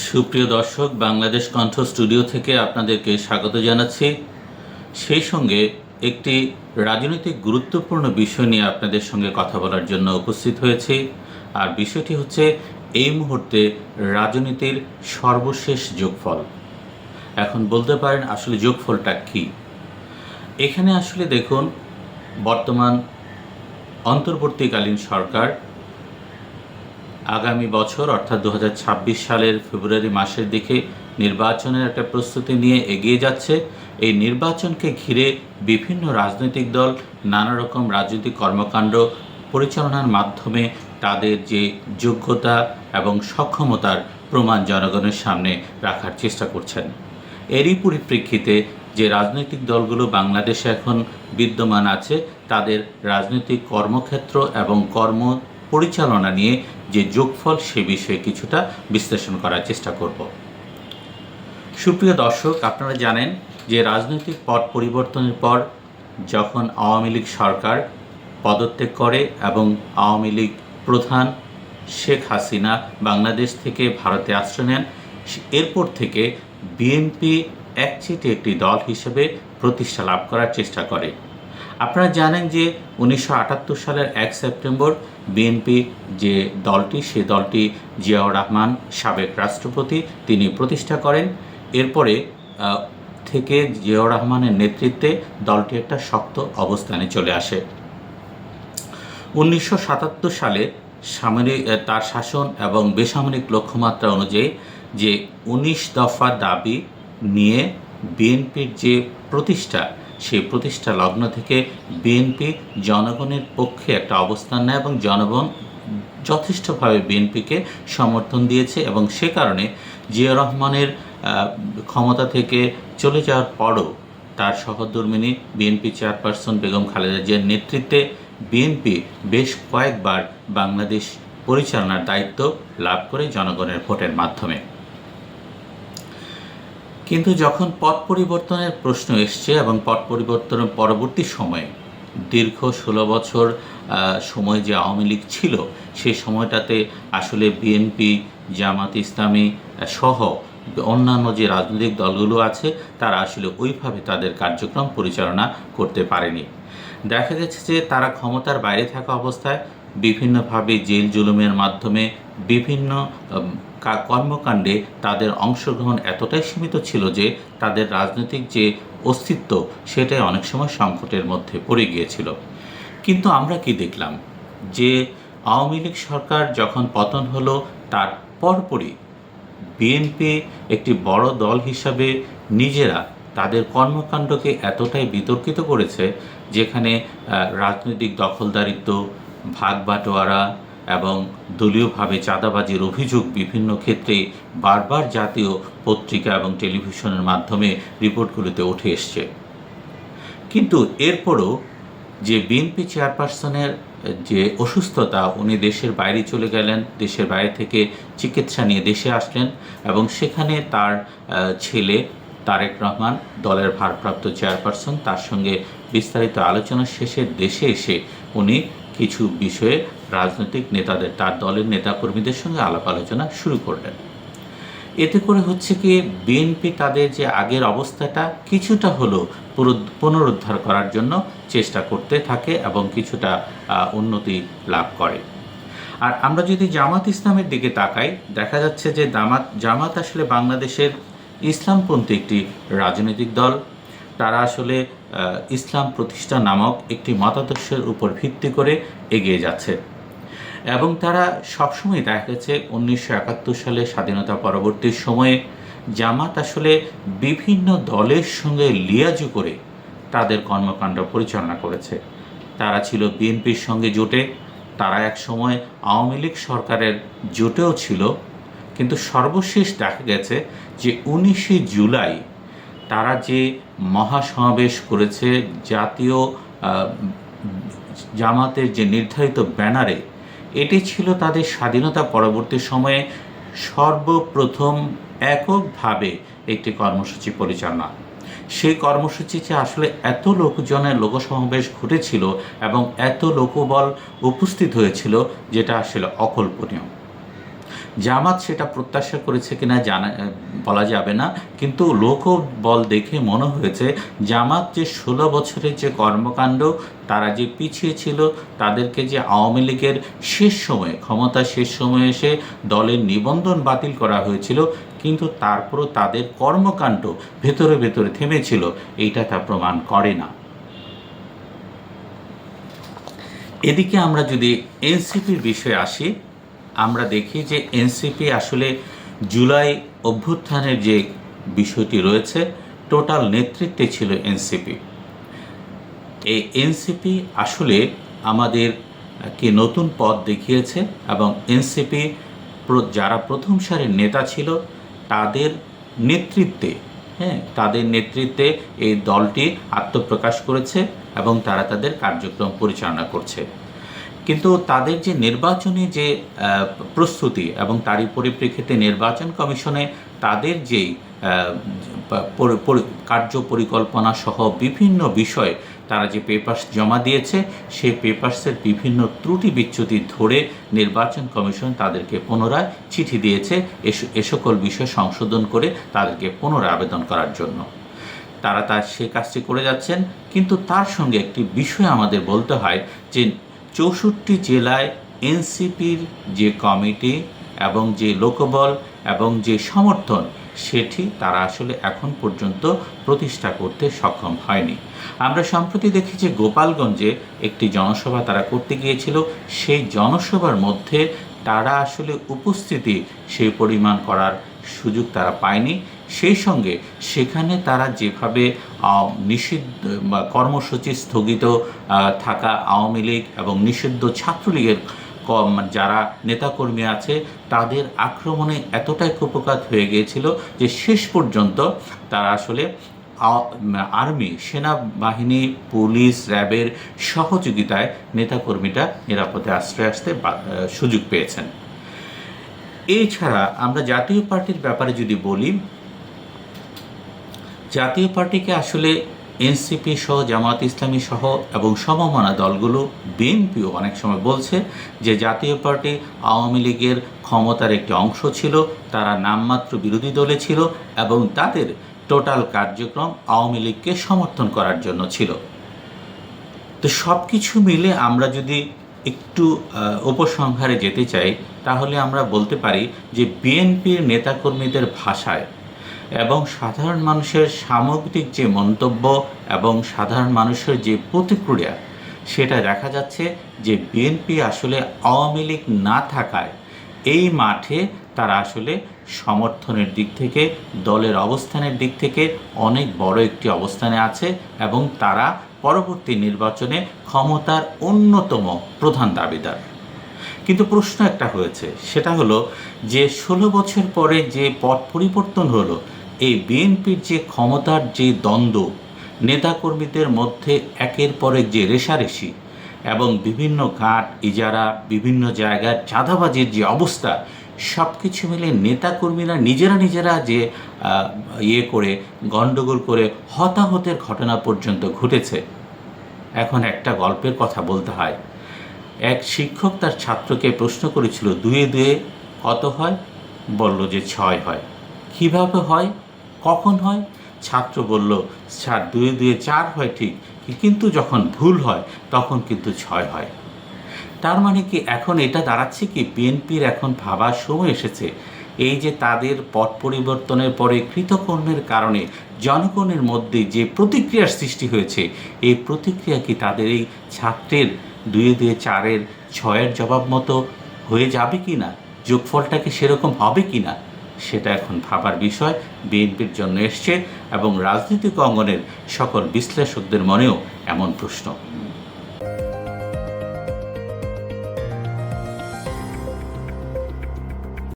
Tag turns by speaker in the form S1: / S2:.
S1: সুপ্রিয় দর্শক, বাংলাদেশ কণ্ঠ স্টুডিও থেকে আপনাদেরকে স্বাগত জানাচ্ছি। সেই সঙ্গে একটি রাজনৈতিক গুরুত্বপূর্ণ বিষয় নিয়ে আপনাদের সঙ্গে কথা বলার জন্য উপস্থিত হয়েছি, আর বিষয়টি হচ্ছে এই মুহূর্তে রাজনীতির সর্বশেষ যোগফল। এখন বলতে পারেন আসলে যোগফলটা কী? এখানে আসলে দেখুন, বর্তমান অন্তর্বর্তীকালীন সরকার আগামী বছর, অর্থাৎ দু হাজার ছাব্বিশ সালের ফেব্রুয়ারি মাসের দিকে নির্বাচনের একটা প্রস্তুতি নিয়ে এগিয়ে যাচ্ছে। এই নির্বাচনকে ঘিরে বিভিন্ন রাজনৈতিক দল নানা রকম রাজনৈতিক কর্মকাণ্ড পরিচালনার মাধ্যমে তাদের যে যোগ্যতা এবং সক্ষমতার প্রমাণ জনগণের সামনে রাখার চেষ্টা করছেন। এরই পরিপ্রেক্ষিতে যে রাজনৈতিক দলগুলো বাংলাদেশে এখন বিদ্যমান আছে, তাদের রাজনৈতিক কর্মক্ষেত্র এবং কর্ম পরিচালনা নিয়ে যে যোগফল, সে বিষয়ে কিছুটা বিশ্লেষণ করার চেষ্টা করব। সুপ্রিয় দর্শক, আপনারা জানেন যে রাজনৈতিক পট পরিবর্তনের পর যখন আওয়ামী লীগ সরকার পদত্যাগ করে এবং আওয়ামী লীগ প্রধান শেখ হাসিনা বাংলাদেশ থেকে ভারতে আশ্রয় নেন, এরপর থেকে বিএনপি একচেটে একটি দল হিসেবে প্রতিষ্ঠা লাভ করার চেষ্টা করে। আপনারা জানেন যে উনিশশো আটাত্তর সালের এক সেপ্টেম্বর বিএনপি যে দলটি, সে দলটি জিয়াউর রহমান সাবেক রাষ্ট্রপতি, তিনি প্রতিষ্ঠা করেন। এরপরে থেকে জিয়াউর রহমানের নেতৃত্বে দলটি একটা শক্ত অবস্থানে চলে আসে। উনিশশো সাতাত্তর সালে সামরিক তার শাসন এবং বেসামরিক লক্ষ্যমাত্রা অনুযায়ী যে উনিশ দফা দাবি নিয়ে বিএনপির যে প্রতিষ্ঠা সেই প্রতিষ্ঠা লগ্ন থেকে বিএনপি জনগণের পক্ষে একটা অবস্থান নেয় এবং জনগণ যথেষ্টভাবে বিএনপিকে সমর্থন দিয়েছে এবং সে কারণে জিয়া রহমানের ক্ষমতা থেকে চলে যাওয়ার পরও তার সহধর্মিনী বিএনপি চেয়ারপারসন বেগম খালেদা জিয়ার নেতৃত্বে বিএনপি বেশ কয়েকবার বাংলাদেশ পরিচালনার দায়িত্ব লাভ করে জনগণের ভোটের মাধ্যমে। কিন্তু যখন পথ পরিবর্তনের প্রশ্ন এসছে এবং পথ পরিবর্তনের পরবর্তী সময়ে দীর্ঘ ষোলো বছর সময় যে আওয়ামী লীগ ছিল সেই সময়টাতে আসলে বিএনপি জামাত ইসলামী সহ অন্যান্য যে রাজনৈতিক দলগুলো আছে, তারা আসলে ওইভাবে তাদের কার্যক্রম পরিচালনা করতে পারেনি। দেখা গেছে যে তারা ক্ষমতার বাইরে থাকা অবস্থায় বিভিন্নভাবে জেল জুলুমের মাধ্যমে বিভিন্ন কর্মকাণ্ডে তাদের অংশগ্রহণ এতটাই সীমিত ছিল যে তাদের রাজনৈতিক যে অস্তিত্ব সেটাই অনেক সময় সংকটের মধ্যে পড়ে গিয়েছিল। কিন্তু আমরা কি দেখলাম? যে আওয়ামী লীগ সরকার যখন পতন হলো তার পরপরই বিএনপি একটি বড় দল হিসাবে নিজেরা তাদের কর্মকাণ্ডকে এতটাই বিতর্কিত করেছে, যেখানে রাজনৈতিক দখলদারিত্ব ভাগ বাটোয়ারা এবং দলীয়ভাবে চাঁদাবাজির অভিযোগ বিভিন্ন ক্ষেত্রে বারবার জাতীয় পত্রিকা এবং টেলিভিশনের মাধ্যমে রিপোর্টগুলোতে উঠে এসছে। কিন্তু এরপরও যে বিএনপি চেয়ারপারসনের যে অসুস্থতা, উনি দেশের বাইরে চলে গেলেন, দেশের বাইরে থেকে চিকিৎসা নিয়ে দেশে আসলেন এবং সেখানে তার ছেলে তারেক রহমান, দলের ভারপ্রাপ্ত চেয়ারপারসন, তার সঙ্গে বিস্তারিত আলোচনা শেষে দেশে এসে উনি কিছু বিষয়ে রাজনৈতিক নেতাদের, তার দলের নেতাকর্মীদের সঙ্গে আলাপ আলোচনা শুরু করলেন। এতে করে হচ্ছে কি, বিএনপি তাদের যে আগের অবস্থাটা কিছুটা পুরো- পুনরুদ্ধার করার জন্য চেষ্টা করতে থাকে এবং কিছুটা উন্নতি লাভ করে। আর আমরা যদি জামাত ইসলামের দিকে তাকাই, দেখা যাচ্ছে যে জামাত জামাত আসলে বাংলাদেশের ইসলামপন্থী একটি রাজনৈতিক দল। তারা আসলে ইসলাম প্রতিষ্ঠা নামক একটি মতাদর্শের উপর ভিত্তি করে এগিয়ে যাচ্ছে। এবং তারা সবসময় দেখা গেছে উনিশশো একাত্তর সালে স্বাধীনতা পরবর্তী সময়ে জামাত আসলে বিভিন্ন দলের সঙ্গে লিয়াজু করে তাদের কর্মকাণ্ড পরিচালনা করেছে। তারা ছিল বিএনপির সঙ্গে জোটে, তারা এক সময় আওয়ামী লীগ সরকারের জোটেও ছিল। কিন্তু সর্বশেষ দেখা গেছে যে উনিশে জুলাই তারা যে মহাসমাবেশ করেছে জাতীয় জামাতের যে নির্ধারিত ব্যানারে, এটি ছিল তাদের স্বাধীনতা পরবর্তী সময়ে সর্বপ্রথম এককভাবে একটি কর্মসূচি পরিচালনা। সেই কর্মসূচিতে আসলে এত লোকজনের লোকসমাবেশ ঘটেছিল এবং এত লোকবল উপস্থিত হয়েছিল, যেটা আসলে অকল্পনীয়। জামাত সেটা প্রত্যাশা করেছে কিনা জানা বলা যাবে না। কিন্তু লোকবল দেখে মনে হয়েছে, জামাত যে ষোলো বছরের যে কর্মকাণ্ড, তারা যে পিছিয়ে ছিল, তাদেরকে যে আওয়ামী লীগের শেষ সময়ে, ক্ষমতা শেষ সময়ে এসে দলের নিবন্ধন বাতিল করা হয়েছিল, কিন্তু তারপরও তাদের কর্মকাণ্ড ভেতরে ভেতরে থেমেছিল, এইটা তা প্রমাণ করে না। এদিকে আমরা যদি এনসিপির বিষয়ে আসি আমরা দেখি যে এনসিপি আসলে জুলাই অভ্যুত্থানের যে বিষয়টি রয়েছে, টোটাল নেতৃত্বে ছিল এনসিপি। এই এনসিপি আসলে আমাদের কে নতুন পথ দেখিয়েছে এবং এনসিপি যারা প্রথম সারির নেতা ছিল, তাদের নেতৃত্বে হ্যাঁ তাদের নেতৃত্বে এই দলটি আত্মপ্রকাশ করেছে এবং তারা তাদের কার্যক্রম পরিচালনা করছে। কিন্তু তাদের যে নির্বাচনী যে প্রস্তুতি এবং তারই পরিপ্রেক্ষিতে নির্বাচন কমিশনে তাদের যেই কার্য পরিকল্পনা সহ বিভিন্ন বিষয় তারা যে পেপার্স জমা দিয়েছে, সেই পেপার্সের বিভিন্ন ত্রুটি বিচ্যুতি ধরে নির্বাচন কমিশন তাদেরকে পুনরায় চিঠি দিয়েছে এ সকল বিষয় সংশোধন করে তাদেরকে পুনরায় আবেদন করার জন্য। তারা তার সে কাজটি করে যাচ্ছেন, কিন্তু তার সঙ্গে একটি বিষয় আমাদের বলতে হয় যে চৌষট্টি জেলায় এনসিপির যে কমিটি এবং যে লোকবল এবং যে সমর্থন, সেটি তারা আসলে এখন পর্যন্ত প্রতিষ্ঠা করতে সক্ষম হয়নি। আমরা সম্প্রতি দেখি যে গোপালগঞ্জে একটি জনসভা তারা করতে গিয়েছিল। সেই জনসভার মধ্যে তারা আসলে উপস্থিতি সেই পরিমাণ করার সুযোগ তারা পায়নি। সেই সঙ্গে সেখানে তারা যেভাবে নিষিদ্ধ, বা কর্মসূচি স্থগিত থাকা আওয়ামী লীগ এবং নিষিদ্ধ ছাত্রলীগের কম, যারা নেতাকর্মী আছে, তাদের আক্রমণে এতটাই কুপকাত হয়ে গিয়েছিল যে শেষ পর্যন্ত তারা আসলে আর্মি, সেনাবাহিনী, পুলিশ, র্যাবের সহযোগিতায় নেতাকর্মীরা নিরাপদে আশ্রয় আসতে সুযোগ পেয়েছেন। এছাড়া আমরা জাতীয় পার্টির ব্যাপারে যদি বলি জাতীয় পার্টিকে আসলে এনসিপি সহ, জামাত ইসলামী সহ এবং সমমনা দলগুলো, বিএনপিও অনেক সময় বলছে যে জাতীয় পার্টি আওয়ামী লীগের ক্ষমতার একটি অংশ ছিল, তারা নামমাত্র বিরোধী দলে ছিল এবং তাদের টোটাল কার্যক্রম আওয়ামী লীগকে সমর্থন করার জন্য ছিল। তো সব কিছু মিলে আমরা যদি একটু উপসংহারে যেতে চাই, তাহলে আমরা বলতে পারি যে বিএনপির নেতাকর্মীদের ভাষায় এবং সাধারণ মানুষের সামগ্রিক যে মন্তব্য এবং সাধারণ মানুষের যে প্রতিক্রিয়া, সেটা দেখা যাচ্ছে যে বিএনপি আসলে আওয়ামী লীগ না থাকায় এই মাঠে তারা আসলে সমর্থনের দিক থেকে, দলের অবস্থানের দিক থেকে অনেক বড় একটি অবস্থানে আছে এবং তারা পরবর্তী নির্বাচনে ক্ষমতার অন্যতম প্রধান দাবিদার। কিন্তু প্রশ্ন একটা হয়েছে, সেটা হলো যে ষোলো বছর পরে যে পট পরিবর্তন হলো এই বিএনপির যে ক্ষমতার যে দ্বন্দ্ব, নেতাকর্মীদের মধ্যে একের পর যে রেশারেশি এবং বিভিন্ন ঘাট, ইজারা, বিভিন্ন জায়গার চাঁদাবাজির যে অবস্থা সব কিছু মিলে নেতাকর্মীরা নিজেরা নিজেরা যে ইয়ে করে, গণ্ডগোল করে হতাহতের ঘটনা পর্যন্ত ঘটেছে। এখন একটা গল্পের কথা বলতে হয়। এক শিক্ষক তার ছাত্রকে প্রশ্ন করেছিল, দুয়ে দুয়ে কত হয়? বলল যে, ছয় হয়। কীভাবে হয়? কখন হয়? ছাত্র বলল, স্যার, দুয়ে দুয়ে চার হয় ঠিক, কিন্তু যখন ভুল হয়, তখন কিন্তু ছয় হয়। তার মানে কি এখন এটা দাঁড়াচ্ছে কি? বিএনপির এখন ভাবার সময় এসেছে। এই যে তাদের পট পরিবর্তনের পরে কৃতকর্মের কারণে জনগণের মধ্যে যে প্রতিক্রিয়ার সৃষ্টি হয়েছে, এই প্রতিক্রিয়া কি তাদের এই ছাত্রের দুয়ে দুয়ে চারের ছয়ের জবাব মতো হয়ে যাবে কি না? যোগফলটা কি সেরকম হবে কি না? সেটা এখন ভাবার বিষয়। বিএনপির জন্য এসছে এবং রাজনৈতিক অঙ্গনের সকল বিশ্লেষকদের মনেও এমন প্রশ্ন।